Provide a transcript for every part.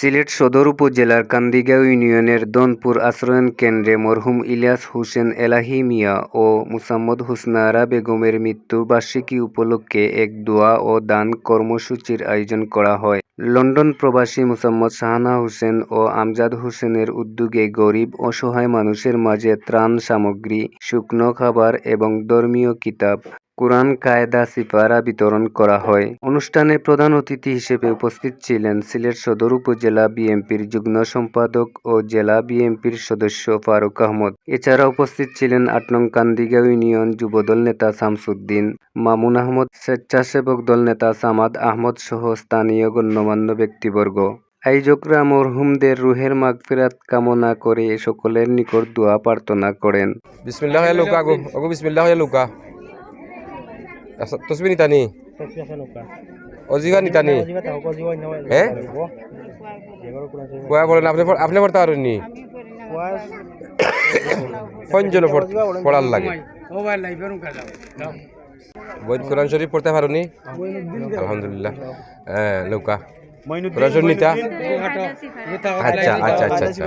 সিলেট সদর উপজেলার কান্দিগাঁও ইউনিয়নের দনপুর আশ্রয়ণ কেন্দ্রে মরহুম ইলিয়াস হোসেন এলাহি মিয়া ও মুসাম্মদ হুসনারা বেগমের মৃত্যুর বার্ষিকী উপলক্ষে এক দোয়া ও দান কর্মসূচির আয়োজন করা হয়। লন্ডন প্রবাসী মুসাম্মদ শাহানা হোসেন ও আমজাদ হোসেনের উদ্যোগে গরিব, অসহায় মানুষের মাঝে ত্রাণ সামগ্রী, শুকনো খাবার এবং ধর্মীয় কিতাব কোরআন, কায়দা সিপারা বিতরণ করা হয়। অনুষ্ঠানে প্রধান অতিথি হিসেবে উপস্থিত ছিলেন সিলেট সদর উপজেলা বিএনপির যুগ্ম সম্পাদক ও জেলা বিএনপির সদস্য ফারুক আহমদ। এছাড়া উপস্থিত ছিলেন আট নং কান্দিগাঁও ইউনিয়ন যুবদল নেতা শামসুদ্দিন, মামুন আহমদ স্বেচ্ছাসেবক দল নেতা সামাদ আহমদ সহ স্থানীয় গণ্যমান্য ব্যক্তিবর্গ। আয়োজকরা মরহুমদের রুহের মাগফিরাত কামনা করে সকলের নিকট দোয়া প্রার্থনা করেন। বিসমিল্লাহ luka aku aku ni tani Oziga ni tani Eh Kuya বলেন আপনি আপনি পড়তে পারেন নি? কোনজন পড়ার লাগে? বই কোরআন শরীফ পড়তে পারো নি? আলহামদুলিল্লাহ। হ্যাঁ লৌকা কোরআন শরীফ নিতা? আচ্ছা আচ্ছা আচ্ছা আচ্ছা।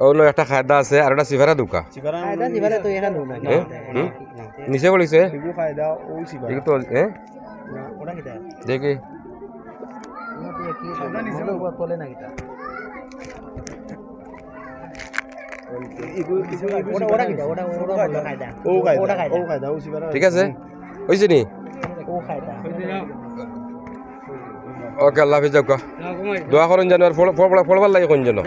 ওগুলো একটা খায়দা আছে আর একটা সিফারা দুকা। হ্যাঁ নিচে বলিছে দেখি তো হ্যাঁ দেখি ঠিক আছে। হয়েছে নি? ওকে আল্লাহ হাফিজ যাও দোয়া করেন জানো আর ফল- ফল- ফলবার লাগে কোন জন্য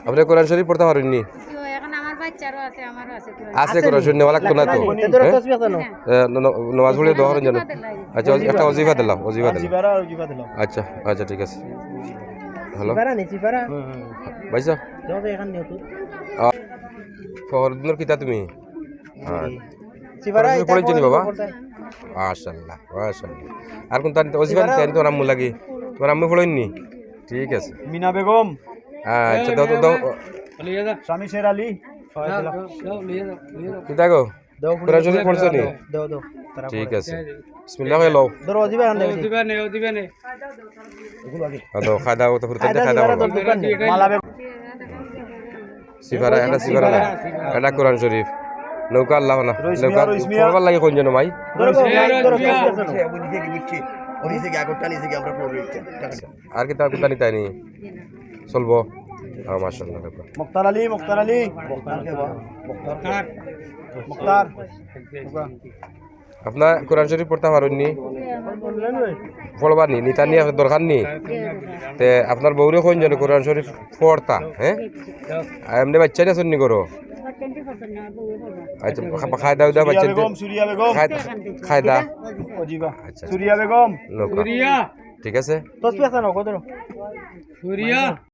আপনি কোরআন শরীফ পড়তে পারেন নি? তো এখন আমার বাচ্চারও আছে আমারও আছে কোরআন। শরীফ নেওয়া লাগতো না তো। হ্যাঁ? এ, ন- ন- নমাজ পড়লে দোয়া করেন জানো আচ্ছা একটা অজিফা দিলাম অজিফা দিলাম। আচ্ছা আচ্ছা ঠিক আছে। হ্যালো। ভাইসা। ফখরুদ্দিনের কিতা তুমি? হ্যাঁ। পড়েছি বাবা? মাশাল্লাহ মাশাল্লাহ আর কোন তার অজিফা দিতে তোমার আম্মু লাগি? তোমার আম্মু পড়েন নি ঠিক আছে। মিনা বেগম। আচ্ছা দাও তো দাও। স্বামী শের আলী। পড়ছো নি? দাও দাও ঠিক আছে। বিসমিল্লাহ লও। ধরো অজিবা খান দেখি আদো খাওয়া দাওয়া তো ফুরতে খাওয়া দাওয়া মালা বেগম সিফারা একটা সিফারা না। এটা কোরআন শরীফ। নৌকা আল্লাহ না। নৌকা লাগে কোন জন ভাই আর কি তার কোথা নিতে নি চলবো হ্যাঁ মাশাআল্লাহ দেখো মুক্তার আলী মুক্তার আলী মুক্তার আপনার কোরআন শরীফ পড়তে পারেন নি পড়বার নি নিতা নিয়ে দরকার নি তে আপনার বউরে কোন জন কোরআন শরীফ পড়তা হ্যাঁ এমনি বাচ্চা নিয়ে শুননি করো আচ্ছা খা- খাই দাও দাও বাচ্চা বেগম সুরিয়া বেগম। খাই খাই দা অজিবা। আচ্ছা সুরিয়া বেগম। ঠিক আছে? তসবি আছে না কত